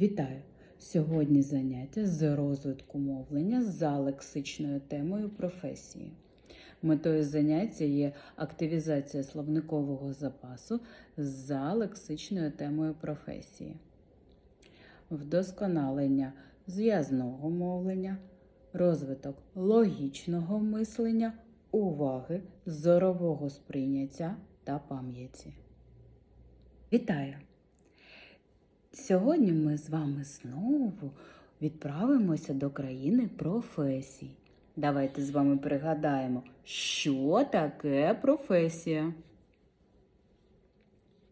Вітаю! Сьогодні заняття з розвитку мовлення за лексичною темою професії. Метою заняття є активізація словникового запасу за лексичною темою професії, вдосконалення зв'язного мовлення, розвиток логічного мислення, уваги, зорового сприйняття та пам'яті. Вітаю! Сьогодні ми з вами знову відправимося до країни професій. Давайте з вами пригадаємо, що таке професія.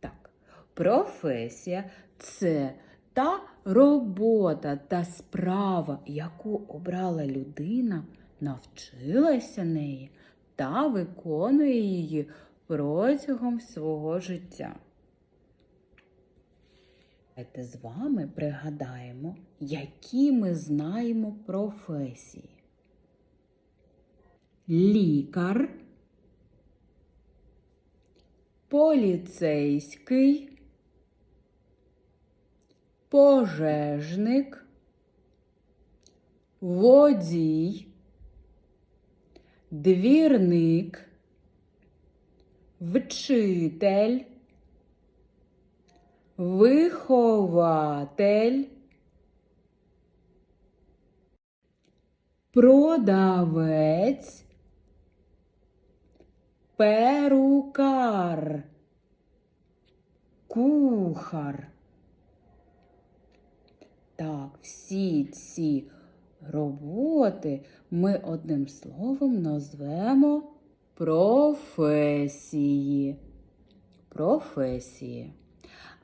Так, професія це та робота та справа, яку обрала людина, навчилася неї та виконує її протягом свого життя. Давайте з вами пригадаємо, які ми знаємо професії. Лікар, поліцейський, пожежник, водій, двірник, вчитель вихователь, продавець, перукар, кухар. Так, всі ці роботи ми одним словом назвемо професії. Професії.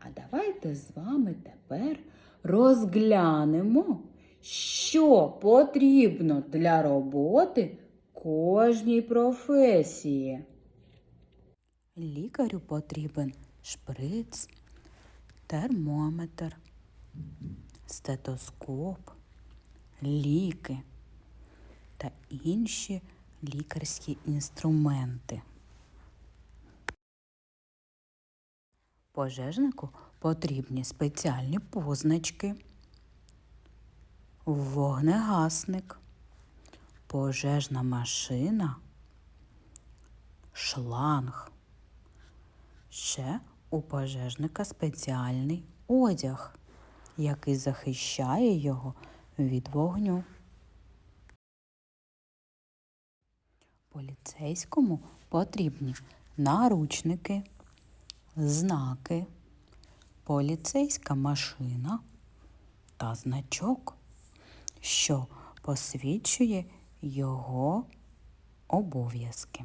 А давайте з вами тепер розглянемо, що потрібно для роботи кожній професії. Лікарю потрібен шприц, термометр, стетоскоп, ліки та інші лікарські інструменти. Пожежнику потрібні спеціальні позначки, вогнегасник, пожежна машина, шланг. Ще у пожежника спеціальний одяг, який захищає його від вогню. Поліцейському потрібні наручники знаки, поліцейська машина та значок, що посвідчує його обов'язки.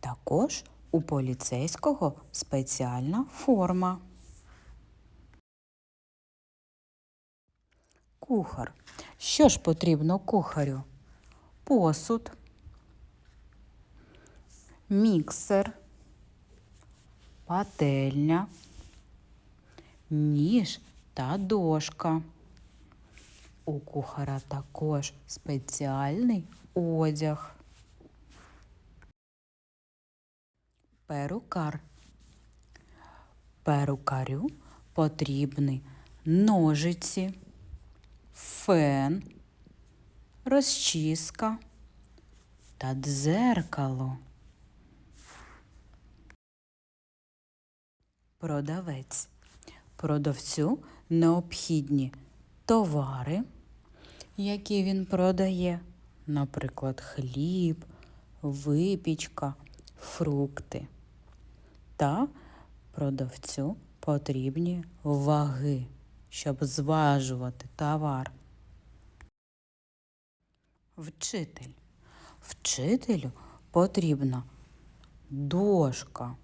Також у поліцейського спеціальна форма. Кухар. Що ж потрібно кухарю? Посуд, міксер пательня, ніж та дошка. У кухара також спеціальний одяг. Перукар. Перукарю потрібні ножиці, фен, розчіска та дзеркало. Продавець. Продавцю необхідні товари, які він продає, наприклад, хліб, випічка, фрукти. Та продавцю потрібні ваги, щоб зважувати товар. Вчитель. Вчителю потрібна дошка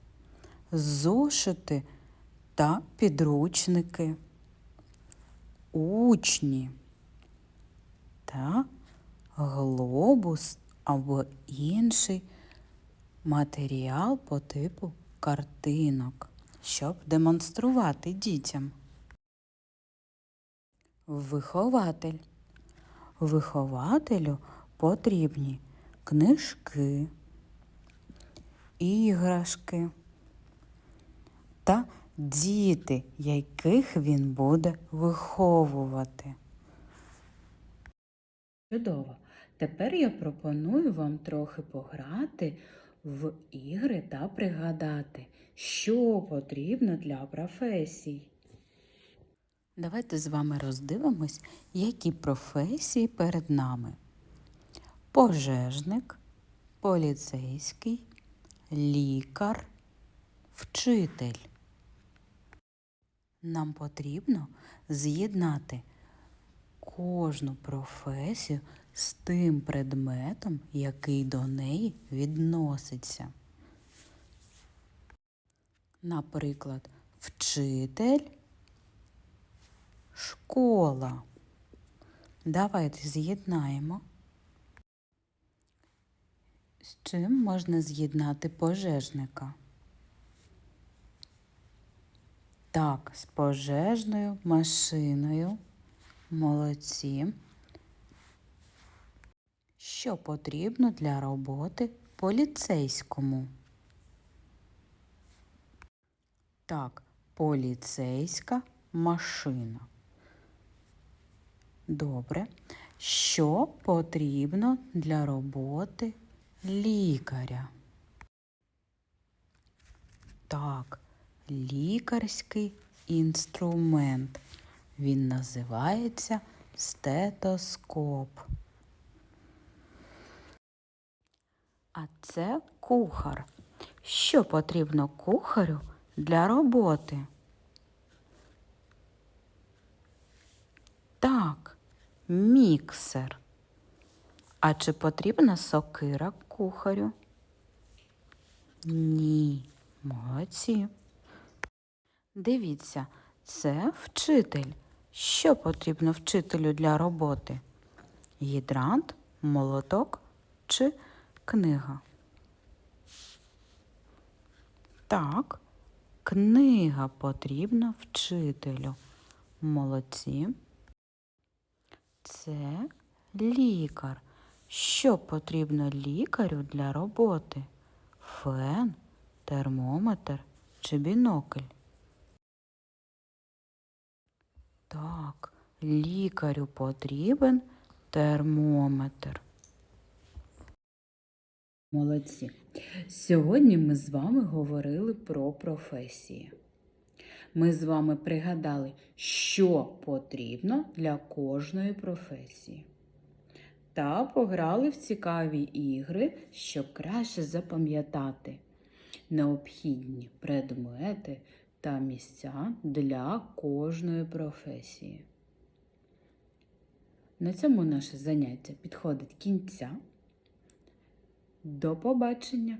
зошити та підручники, учні та глобус або інший матеріал по типу картинок, щоб демонструвати дітям. Вихователь. Вихователю потрібні книжки, іграшки та діти, яких він буде виховувати. Чудово. Тепер я пропоную вам трохи пограти в ігри та пригадати, що потрібно для професій. Давайте з вами роздивимось, які професії перед нами. Пожежник, поліцейський, лікар, вчитель. Нам потрібно з'єднати кожну професію з тим предметом, який до неї відноситься. Наприклад, вчитель школа. Давайте з'єднаємо. З чим можна з'єднати пожежника? Так, з пожежною машиною. Молодці. Що потрібно для роботи поліцейському? Так, поліцейська машина. Добре. Що потрібно для роботи лікаря? Так, лікарський інструмент. Він називається стетоскоп. А це кухар. Що потрібно кухарю для роботи? Так, міксер. А чи потрібна сокира кухарю? Ні, молодці. Дивіться, це вчитель. Що потрібно вчителю для роботи? Гідрант, молоток чи книга? Так, книга потрібна вчителю. Молодці. Це лікар. Що потрібно лікарю для роботи? Фен, термометр чи бінокль? Так, лікарю потрібен термометр. Молодці. Сьогодні ми з вами говорили про професії. Ми з вами пригадали, що потрібно для кожної професії. Та пограли в цікаві ігри, щоб краще запам'ятати необхідні предмети та місця для кожної професії. На цьому наше заняття підходить кінця. До побачення!